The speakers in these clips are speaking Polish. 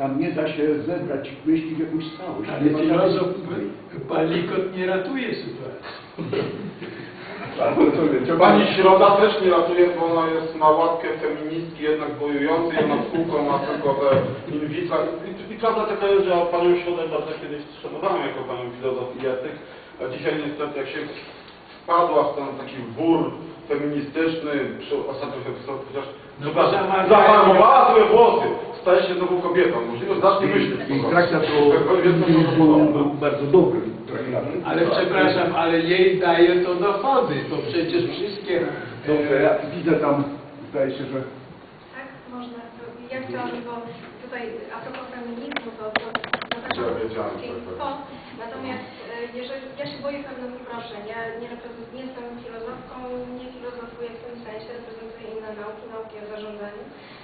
Tam nie da się zebrać myśli w jakąś całość. Ale filozof Palikot nie ratuje sytuacji. Pani Środa też nie ratuje, bo ona jest ma łatkę feministki jednak bojującej, ona w kółko ma tylko te in vitro. I, I prawda taka jest, że panią Środę bardzo kiedyś szanowałem jako panią filozof i etyk, a dzisiaj niestety jak się wpadła w ten taki wór feministyczny, przy ostatnio się chociaż No przepraszam, zafarmowała sobie włosy, staje się znowu kobietą, możliwe zacznie myśleć. I traktat to się podoba. był bardzo dobry. Ale przepraszam, ale jej daje to dochody, bo przecież wszystkie... Dobrze, e, ja widzę tam, zdaje się, że Tak, można. To ja chciałam, bo tutaj a propos feminizmu, to, to Natasza Ja wiedziałem, Piękno. tak, Natomiast e, jeżeli ja się boję pewnych uproszczeń, ja nie, nie jestem filozofką, nie filozofuję w tym sensie, reprezentuję inne nauki, nauki o zarządzaniu.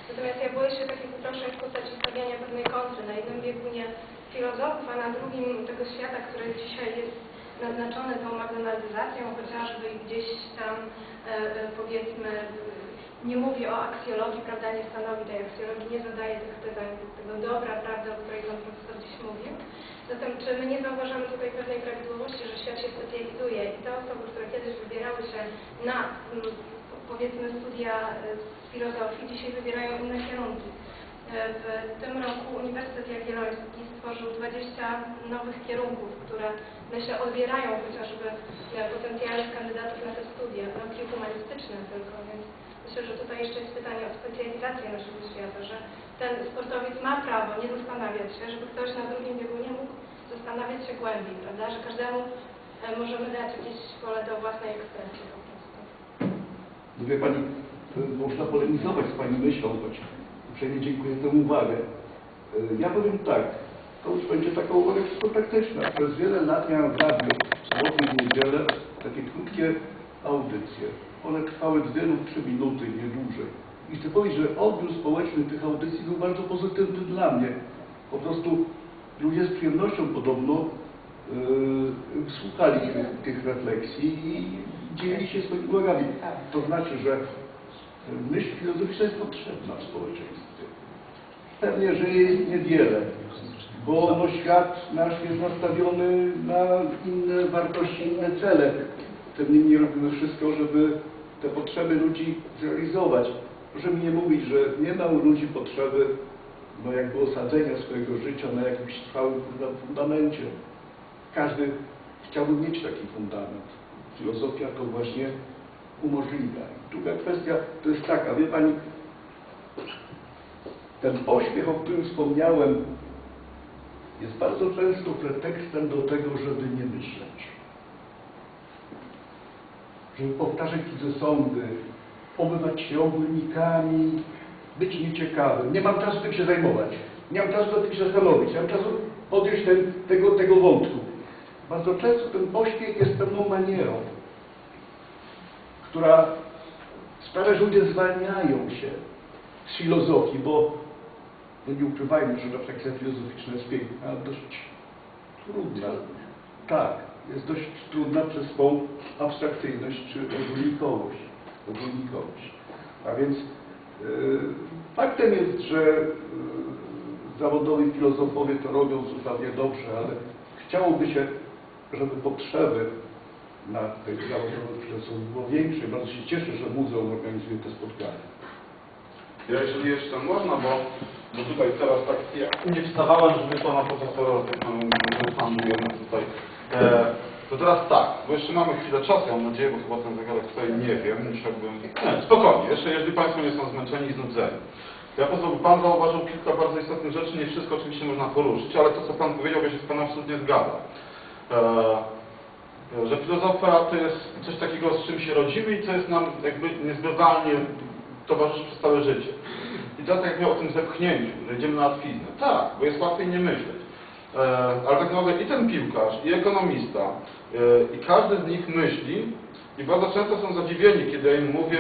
Natomiast ja boję się takich uproszczeń w postaci stawiania pewnej kontry na jednym biegunie filozofów, a na drugim tego świata, który dzisiaj jest naznaczony tą McDonaldyzacją chociażby gdzieś tam e, e, powiedzmy nie mówię o aksjologii, prawda, nie stanowi tej aksjologii, nie zadaje tych pytań, tego dobra, prawda, o której pan profesor dziś mówił. Zatem, czy my nie zauważamy tutaj pewnej prawidłowości, że świat się specjalizuje i te osoby, które kiedyś wybierały się na, mm, powiedzmy, studia e, z filozofii, dzisiaj wybierają inne kierunki. E, W tym roku Uniwersytet Jagielloński stworzył 20 nowych kierunków, które myślę odbierają chociażby e, potencjalnych kandydatów na te studia, nauki humanistyczne tylko, więc myślę, że tutaj jeszcze jest pytanie o specjalizację naszego świata, że ten sportowiec ma prawo nie zastanawiać się, żeby ktoś na drugim biegunie mógł zastanawiać się głębiej, prawda, że każdemu e, możemy dać jakieś pole do własnej ekspresji po prostu. Wie Pani, można polemizować z Pani myślą, choć uprzejmie dziękuję za tę uwagę. Y, Ja powiem tak, to już będzie taka uwaga czysto taktyczna. Przez wiele lat miałem w radiu, i niedzielę, takie krótkie audycje. One trwały dwie lub trzy minuty, nie dłużej. I chcę powiedzieć, że odbiór społeczny tych audycji był bardzo pozytywny dla mnie. Po prostu ludzie z przyjemnością podobno yy, słuchali tych, tych refleksji i dzielili się swoimi uwagami. To znaczy, że myśl filozoficzna jest potrzebna w społeczeństwie. Pewnie, że jest niewiele, bo no, świat nasz jest nastawiony na inne wartości, inne cele. Tym niemniej robimy wszystko, żeby te potrzeby ludzi zrealizować. Mi nie mówić, że nie ma u ludzi potrzeby no jakby osadzenia swojego życia na jakimś trwałym funda- fundamencie. Każdy chciałby mieć taki fundament. Filozofia to właśnie umożliwia. I Druga kwestia to jest taka, wie Pani, ten pośpiech, o którym wspomniałem, jest bardzo często pretekstem do tego, żeby nie myśleć. Żeby powtarzać cudze sądy, obywać się ogólnikami, być nieciekawym. Nie mam czasu tym się zajmować. Nie mam czasu nad tym się zastanowić. Nie mam czasu podjąć ten, tego, tego wątku. Bardzo często ten pośpiech jest pewną manierą, która sprawia, że ludzie zwalniają się z filozofii, bo no nie ukrywajmy, że refleksja filozoficzna jest piękna, ale dość trudna. Tak, jest dość trudna przez swą abstrakcyjność czy ogólnikowość. ogólnikowość. A więc yy, faktem jest, że yy, zawodowi filozofowie to robią zupełnie dobrze, ale chciałoby się, żeby potrzeby na tych zawodowych filozofów było większe. Bardzo się cieszę, że muzeum organizuje te spotkania. Ja jeżeli jeszcze można, bo, bo tutaj teraz tak ja nie wstawałem, żeby pana profesora tak handlujemy tutaj. E, to teraz tak, bo jeszcze mamy chwilę czasu, mam nadzieję, bo chyba ten zegarek tutaj nie wiem, musiałbym... Nie, spokojnie, jeszcze jeżeli Państwo nie są zmęczeni i znudzeni. Ja pozwolę, Pan zauważył kilka bardzo istotnych rzeczy, nie wszystko oczywiście można poruszyć, ale to co Pan powiedział, ja się z Panem absolutnie zgadzam. E, że filozofia to jest coś takiego, z czym się rodzimy i co jest nam jakby niezbywalnie towarzyszy przez całe życie. I teraz jak miał o tym zepchnięciu, że idziemy na łatwiznę. Tak, bo jest łatwiej nie myśleć. E, ale tak naprawdę i ten piłkarz, i ekonomista, e, i każdy z nich myśli i bardzo często są zadziwieni, kiedy ja im mówię,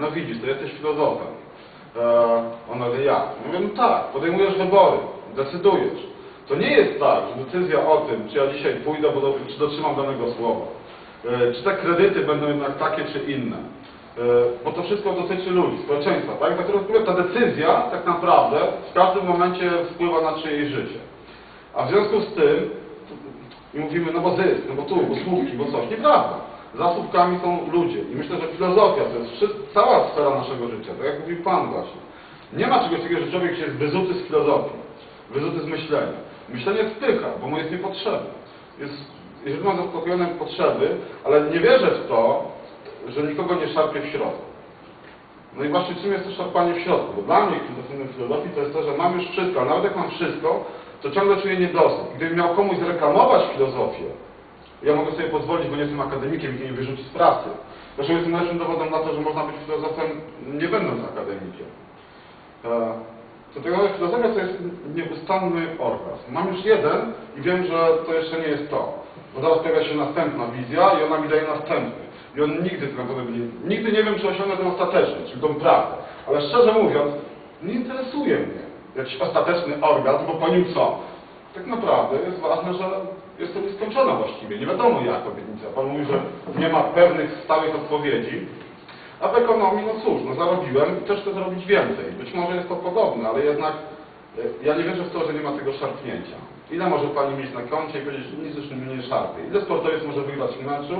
no widzisz, to jesteś filozofem. E, on jak? Ja mówię, no tak, podejmujesz wybory, decydujesz. To nie jest tak, że decyzja o tym, czy ja dzisiaj pójdę, bo do, czy dotrzymam danego słowa. Czy te kredyty będą jednak takie, czy inne. bo to wszystko dotyczy ludzi, społeczeństwa, tak? Za którą ta decyzja tak naprawdę w każdym momencie wpływa na czyjeś życie. A w związku z tym i mówimy, no bo zysk, no bo tu, bo słupki, bo coś. Nieprawda. Za słupkami są ludzie. I myślę, że filozofia to jest wszy- cała sfera naszego życia, tak jak mówił Pan właśnie. Nie ma czegoś takiego, że człowiek jest wyzuty z filozofii, wyzuty z myślenia. Myślenie spycha, bo mu jest niepotrzebne. Jest, jeżeli ma zaspokojone potrzeby, ale nie wierzę w to, że nikogo nie szarpie w środku. No i właśnie czym jest to szarpanie w środku? Bo dla mnie kwintessencją filozofii to jest to, że mam już wszystko, ale nawet jak mam wszystko, to ciągle czuję niedosyt. Gdybym miał komuś zreklamować filozofię, ja mogę sobie pozwolić, bo nie jestem akademikiem i nie wyrzuci z pracy. Zresztą jestem najlepszym dowodem na to, że można być filozofem nie będąc akademikiem. E, naprawdę filozofia to jest nieustanny orgazm. Mam już jeden i wiem, że to jeszcze nie jest to. Bo zaraz pojawia się następna wizja i ona mi daje następny. I on nigdy tak naprawdę nie, nigdy nie wiem, czy osiągnę ten ostateczny, czyli tą prawdę. Ale szczerze mówiąc, nie interesuje mnie jakiś ostateczny orgazm, bo po nim co? Tak naprawdę jest ważne, że jest to nieskończone właściwie. Nie wiadomo jak obietnica. Pan mówi, że nie ma pewnych stałych odpowiedzi. A w ekonomii, no cóż, no zarobiłem i też chcę zarobić więcej. Być może jest to podobne, ale jednak e, ja nie wierzę w to, że nie ma tego szarpnięcia. Ile może Pani mieć na koncie i powiedzieć, nic już mnie nie szarpie? Ile sportowiec może wygrać w meczu,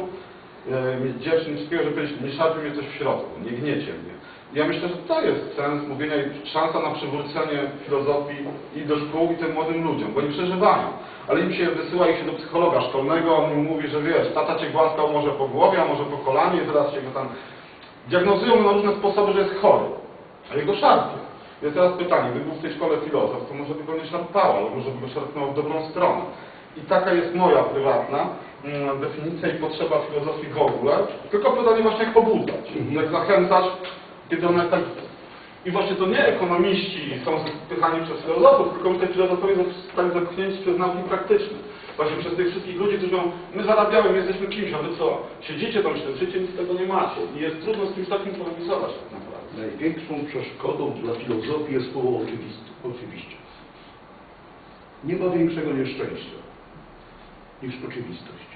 e, mieć dziewczyn, wszystkiego, że powiedzieć, nie szarpie mnie coś w środku, nie gniecie mnie. Ja myślę, że to jest sens mówienia i szansa na przywrócenie filozofii i do szkół i tym młodym ludziom, bo oni przeżywają. Ale im się wysyła ich się do psychologa szkolnego, on im mówi, że wiesz, tata cię głaskał może po głowie, a może po kolanie, teraz się go tam diagnozują na różne sposoby, że jest chory, a jego szarpie. Więc teraz pytanie, gdyby był w tej szkole filozof, to może by go nie szarpało, albo może by go szarpnęło w dobrą stronę. I taka jest moja prywatna mm, definicja i potrzeba filozofii w ogóle. Tylko pytanie właśnie jak pobudzać, jak zachęcać, kiedy ona tak... I właśnie to nie ekonomiści są spychani przez filozofów, tylko my te filozofowie zostali zepchnięci przez nauki praktyczne. Właśnie przez tych wszystkich ludzi, którzy mówią, my zarabiamy, my jesteśmy kimś, a wy co? Siedzicie tam śledzicie, nic z tego nie macie. I jest trudno z kimś takim polemizować tak naprawdę. Największą przeszkodą dla filozofii jest słowo oczywiste. oczywiście. Nie ma większego nieszczęścia niż oczywistość.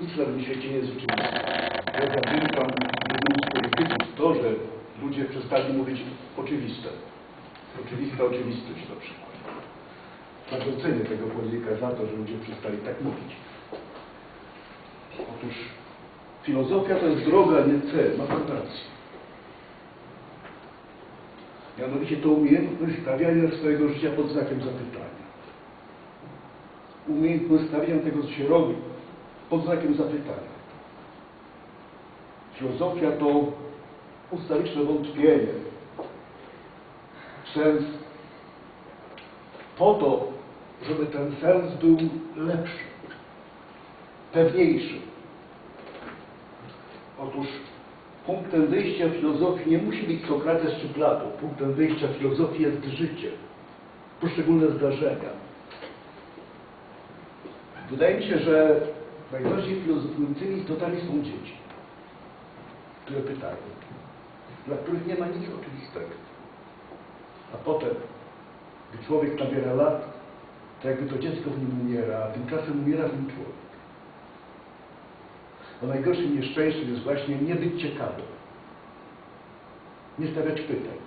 Nic na tym świecie nie jest rzeczywiste. Ja zawdzięczam jednemu z polityków to, że ludzie przestali mówić oczywiste. Oczywista oczywistość na przykład. Bardzo cenię tego polityka za to, że ludzie przestali tak mówić. Otóż filozofia to jest droga, nie cel. Ma pan rację. Mianowicie to umiejętność stawiania swojego życia pod znakiem zapytania. Umiejętność stawiania tego, co się robi, pod znakiem zapytania. Filozofia to ustawiczne wątpienie sens po to, żeby ten sens był lepszy, pewniejszy. Otóż punktem wyjścia filozofii nie musi być Sokrates czy Platon. Punktem wyjścia filozofii jest życie, poszczególne zdarzenia. Wydaje mi się, że najbardziej filozofującymi istotami są dzieci, które pytają, dla których nie ma nic oczywistego. A potem, gdy człowiek nabiera lat, to jakby to dziecko w nim umiera, a tymczasem umiera w nim człowiek. Bo najgorszym nieszczęściem jest właśnie nie być ciekawym. Nie stawiać pytań.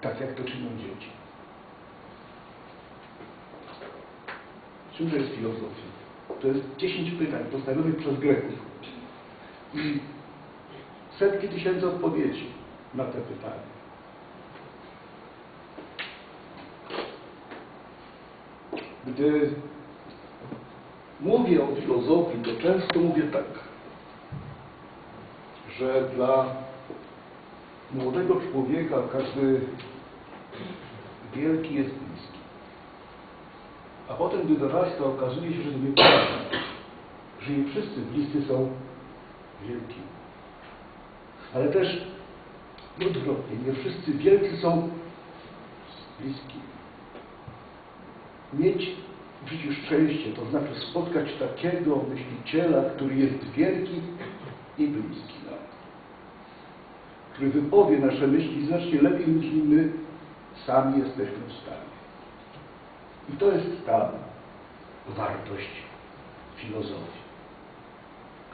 Tak jak to czynią dzieci. Czymże jest filozofia? To jest 10 pytań postawionych przez Greków. I setki tysięcy odpowiedzi na te pytania. Gdy mówię o filozofii, to często mówię tak, że dla młodego człowieka każdy wielki jest bliski. A potem, gdy dorasta, okazuje się, że nieprawda, że nie wszyscy bliscy są wielki. Ale też odwrotnie, nie wszyscy wielcy są bliski. Mieć w życiu szczęście, to znaczy spotkać takiego myśliciela, który jest wielki i bliski nam. Który wypowie nasze myśli znacznie lepiej niż my sami jesteśmy w stanie. I to jest ta wartość filozofii.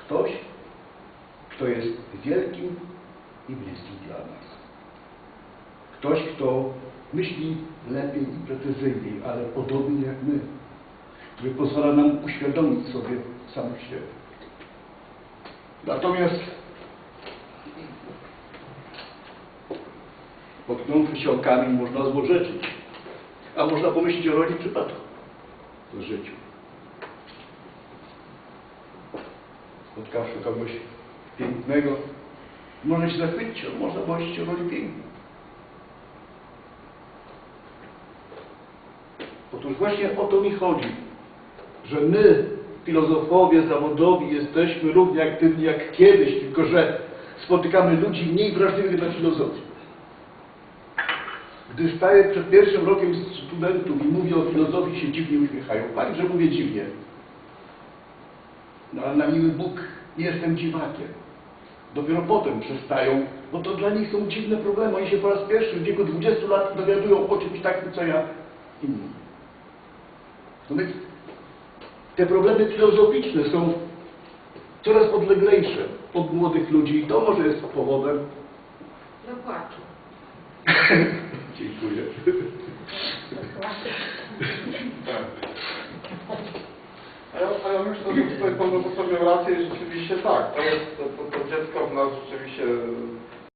Ktoś, kto jest wielkim i bliskim dla nas. Ktoś, kto myśli lepiej i precyzyjniej, ale podobnie jak my, który pozwala nam uświadomić sobie samych siebie. Natomiast potknąwszy się o kamień można złorzeczyć, a można pomyśleć o roli przypadku w życiu. Spotkawszy kogoś pięknego, może się zachwycić, a można pomyśleć o roli pięknej. Otóż właśnie o to mi chodzi, że my, filozofowie zawodowi, jesteśmy równie aktywni jak kiedyś, tylko że spotykamy ludzi mniej wrażliwych na filozofię. Gdy staję przed pierwszym rokiem studentów i mówię o filozofii, się dziwnie uśmiechają. Fakt, że mówię dziwnie. No ale na miły Bóg nie jestem dziwakiem. Dopiero potem przestają, bo to dla nich są dziwne problemy. Oni się po raz pierwszy w wieku 20 lat dowiadują o czymś takim, co ja inni. No więc te problemy filozoficzne są coraz odleglejsze od młodych ludzi i to może jest powodem. Do płaczu. Dziękuję. Ja, ja myślę, że tutaj pan profesor miał rację rzeczywiście tak, to jest to, to dziecko w nas rzeczywiście